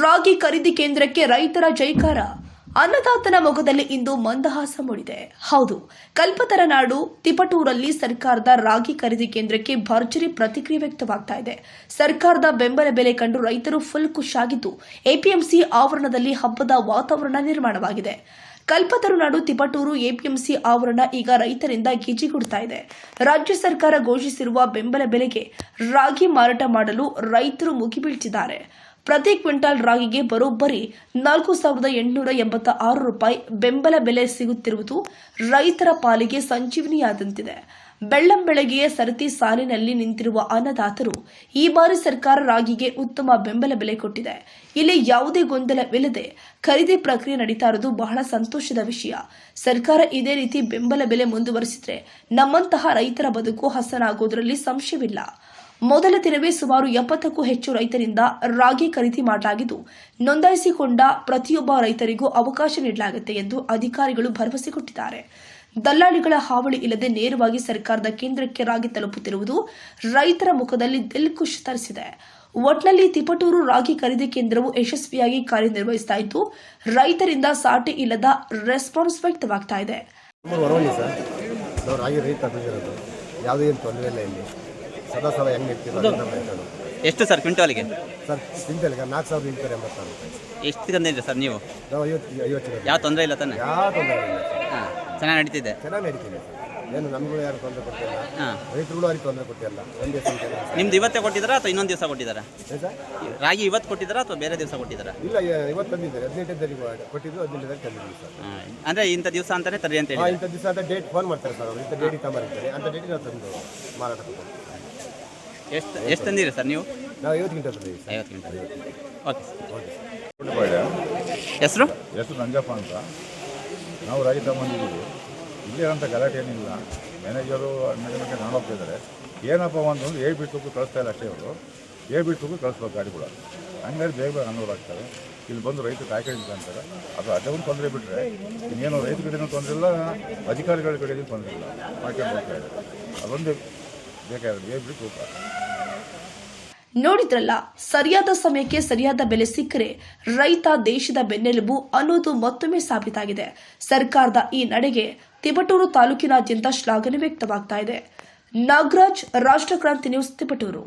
ರಾಗಿ ಖರೀದಿ ಕೇಂದ್ರಕ್ಕೆ ರೈತರ ಜೈಕಾರ. ಅನ್ನದಾತನ ಮೊಗದಲ್ಲಿ ಇಂದು ಮಂದಹಾಸ ಮೂಡಿದೆ. ಹೌದು ಕಲ್ಪತರ ನಾಡು ತಿಪಟೂರಲ್ಲಿ ಸರ್ಕಾರದ ರಾಗಿ ಖರೀದಿ ಕೇಂದ್ರಕ್ಕೆ ಭರ್ಜರಿ ಪ್ರತಿಕ್ರಿಯೆ ವ್ಯಕ್ತವಾಗ್ತಾ ಇದೆ. ಸರ್ಕಾರದ ಬೆಂಬಲ ಬೆಲೆ ಕಂಡು ರೈತರು ಫುಲ್ ಖುಷಿಯಾಗಿದ್ದು, ಎಪಿಎಂಸಿ ಆವರಣದಲ್ಲಿ ಹಬ್ಬದ ವಾತಾವರಣ ನಿರ್ಮಾಣವಾಗಿದೆ. ಕಲ್ಪತರುನಾಡು, ತಿಪಟೂರು ಎಪಿಎಂಸಿ ಆವರಣ ಈಗ ರೈತರಿಂದ ಗಿಜಿಗುಡ್ತಾ ಇದೆ. ರಾಜ್ಯ ಸರ್ಕಾರ ಘೋಷಿಸಿರುವ ಬೆಂಬಲ ಬೆಲೆಗೆ ರಾಗಿ ಮಾರಾಟ ಮಾಡಲು ರೈತರು ಮುಗಿಬೀಳ್ತಿದ್ದಾರೆ. ಪ್ರತಿ ಕ್ವಿಂಟಾಲ್ ರಾಗಿಗೆ ಬರೋಬ್ಬರಿ ನಾಲ್ಕು ಸಾವಿರದ ಎಂಟುನೂರ ಎಂಬತ್ತ ಆರು ರೂಪಾಯಿ ಬೆಂಬಲ ಬೆಲೆ ಸಿಗುತ್ತಿರುವುದು ರೈತರ ಪಾಲಿಗೆ ಸಂಜೀವನಿಯಾದಂತಿದೆ. ಬೆಳ್ಳಂ ಬೆಳಗ್ಗೆಯೇ ಸರತಿ ಸಾಲಿನಲ್ಲಿ ನಿಂತಿರುವ ಅನ್ನದಾತರು ಈ ಬಾರಿ ಸರ್ಕಾರ ರಾಗಿಗೆ ಉತ್ತಮ ಬೆಂಬಲ ಬೆಲೆ ಕೊಟ್ಟಿದೆ. ಇಲ್ಲಿ ಯಾವುದೇ ಗೊಂದಲವಿಲ್ಲದೆ ಖರೀದಿ ಪ್ರಕ್ರಿಯೆ ನಡೀತಾ ಇರೋದು ಬಹಳ ಸಂತೋಷದ ವಿಷಯ. ಸರ್ಕಾರ ಇದೇ ರೀತಿ ಬೆಂಬಲ ಬೆಲೆ ಮುಂದುವರಿಸಿದ್ರೆ ನಮ್ಮಂತಹ ರೈತರ ಬದುಕು ಹಸನಾಗೋದರಲ್ಲಿ ಸಂಶಯವಿಲ್ಲ. ಮೊದಲ ದಿನವೇ ಸುಮಾರು ಎಪ್ಪತ್ತಕ್ಕೂ ಹೆಚ್ಚು ರೈತರಿಂದ ರಾಗಿ ಖರೀದಿ ಮಾಡಲಾಗಿದ್ದು, ನೋಂದಾಯಿಸಿಕೊಂಡ ಪ್ರತಿಯೊಬ್ಬ ರೈತರಿಗೂ ಅವಕಾಶ ನೀಡಲಾಗುತ್ತೆ ಎಂದು ಅಧಿಕಾರಿಗಳು ಭರವಸೆ ಕೊಟ್ಟಿದ್ದಾರೆ. ದಲ್ಲಾಳಿಗಳ ಹಾವಳಿ ಇಲ್ಲದೆ ನೇರವಾಗಿ ಸರ್ಕಾರದ ಕೇಂದ್ರಕ್ಕೆ ರಾಗಿ ತಲುಪುತ್ತಿರುವುದು ರೈತರ ಮುಖದಲ್ಲಿ ದಿಲ್ ಖುಷ್ ತರಿಸಿದೆ. ಒಟ್ನಲ್ಲಿ ತಿಪಟೂರು ರಾಗಿ ಖರೀದಿ ಕೇಂದ್ರವು ಯಶಸ್ವಿಯಾಗಿ ಕಾರ್ಯನಿರ್ವಹಿಸ್ತಾ ಇದ್ದು, ರೈತರಿಂದ ಸಾಟಿ ಇಲ್ಲದ ರೆಸ್ಪಾನ್ಸ್ ವ್ಯಕ್ತವಾಗ್ತಾ ಇದೆ. ಸದಾ ಸದಾ ಹೆಂಗೆ ಬೆಳ್ಕೊಂಡು. ಎಷ್ಟು ಸರ್ ಕ್ವಿಂಟಾಲಿಗೆ ಸರ್ ಕ್ವಿಂಟಲ್ಗೆ ನಾಲ್ಕು ಸಾವಿರದ ಎಂಟುನೂರ ಎಂಬತ್ತಾರು ಎಷ್ಟು ತಂದಿದ್ದೀರಿ ಸರ್ ನೀವು? ನಾವು ಐವತ್ತು ಐವತ್ತು ಯಾವ ತೊಂದರೆ ಇಲ್ಲ ತಾನೆ? ಯಾವ ತೊಂದರೆ ಇಲ್ಲ ಹಾಂ ಚೆನ್ನಾಗಿ ನಡೀತಿದೆ. ಚೆನ್ನಾಗಿ ನಡೀತೀವಿ ಏನು ನಮಗೂ ಯಾರು ತೊಂದರೆ ಕೊಟ್ಟಿಲ್ಲ. ಹಾಂ. ರೈತರುಗಳು ಅವ್ರಿಗೆ ತೊಂದರೆ ಕೊಟ್ಟಿಲ್ಲ. ಒಂದೇ ಸಂಖ್ಯೆ ನಿಮ್ದು ಇವತ್ತೇ ಕೊಟ್ಟಿದ್ದಾರಾ ಅಥವಾ ಇನ್ನೊಂದು ದಿವಸ ಕೊಟ್ಟಿದ್ದಾರಾ? ಏನು ಸರ್? ರಾಗಿ ಇವತ್ತು ಕೊಟ್ಟಿದ್ದಾರಾ ಅಥವಾ ಬೇರೆ ದಿವಸ ಕೊಟ್ಟಿದ್ದಾರಾ? ಇಲ್ಲ ಯ- ಇವತ್ತು ತಂದಿದ್ದಾರೆ ಹದಿನೆಂಟನೇ ತಾರೀಕು ಕೊಟ್ಟಿದ್ದು ಹದಿನೆಂಟನೇ ತಾರೀಕು ತಂದಿದ್ದೀವಿ ಸರ್. ಹಾಂ ಅಂದರೆ ಇಂಥ ದಿವಸ ಅಂತಾನೆ ತರಿ ಅಂತ ಹಾಂ ಹೇಳಿ ಇಂಥ ದಿವಸ ಅಂತ ಡೇಟ್ ಫೋನ್ ಮಾಡ್ತಾರೆ ಸರ್ ಅವರು. ಇಂಥ ಡೇಟಿಗೆ ತಗೊಂಬರ್ತಾರೆ ಅಂತ ಡೇಟಿಗೆ ನಾವು ತಂದು ಮಾರಾಟ ಮಾಡ್ತೀವಿ. ಎಷ್ಟು ಎಷ್ಟು ತಂದಿರಿ ಸರ್ ನೀವು? ನಾವು ಐವತ್ತು ಗಂಟೆ ತಂದಿದ್ದೀವಿ ಸರ್. ಐವತ್ತು ಗಂಟೆ ಓಕೆ ಓಕೆ ಹೆಸರು? ಹೆಸರು ನಂಜಪ್ಪ ಅಂತ. ನಾವು ರಾಗಿ ತಗೊಂಡಿದ್ದೀವಿ ಇಲ್ಲಿ ಅಂತ ಗಲಾಟೆ ಏನಿಲ್ಲ. ಮ್ಯಾನೇಜರು ಮ್ಯಾನೇಜರ್ಗೆ ನಾನು ಹೋಗ್ತಿದ್ದಾರೆ ಏನಪ್ಪ ಒಂದು ಏ ಬಿಟ್ಟು ಕಳಿಸ್ತಾ ಇಲ್ಲ ಅಷ್ಟೇ ಅವರು. ಏ ಬಿಟ್ಟು ಕಳಿಸ್ಬೇಕು ಗಾಡಿಗಳು ಹಂಗಾಗಿ ಬೇಗ ಬೇಗ ಅನುಭವ ಆಗ್ತಾರೆ ಇಲ್ಲಿ ಬಂದು ರೈತರು ಕಾಯ್ಕೊಂಡು ಅಂತಾರೆ ಅದು ಅದೊಂದು ತೊಂದರೆ ಬಿಟ್ಟರೆ ಇನ್ನೇನು ರೈತರ ಕಡೆಯೂ ತೊಂದರೆ ಇಲ್ಲ, ಅಧಿಕಾರಿಗಳ ಕಡೆಯೂ ತೊಂದರೆ ಇಲ್ಲ. ಮಾಡ್ಕೊಂಡು ಹೋಗ್ತಾ ಇದೆ ಅದೊಂದು ಬೇಕಾದ್ರೆ ಎ ಬಿ ತೂಕ ನೋಡಿದ್ರಲ್ಲ, ಸರಿಯಾದ ಸಮಯಕ್ಕೆ ಸರಿಯಾದ ಬೆಲೆ ಸಿಕ್ಕರೆ ರೈತ ದೇಶದ ಬೆನ್ನೆಲುಬು ಅನ್ನೋದು ಮತ್ತೊಮ್ಮೆ ಸಾಬೀತಾಗಿದೆ. ಸರ್ಕಾರದ ಈ ನಡೆಗೆ ತಿಪಟೂರು ತಾಲೂಕಿನಾದ್ಯಂತ ಶ್ಲಾಘನೆ ವ್ಯಕ್ತವಾಗ್ತಾ ಇದೆ. ನಾಗರಾಜ್ ರಾಷ್ಟ್ರಕ್ರಾಂತಿ ನ್ಯೂಸ್ ತಿಪಟೂರು.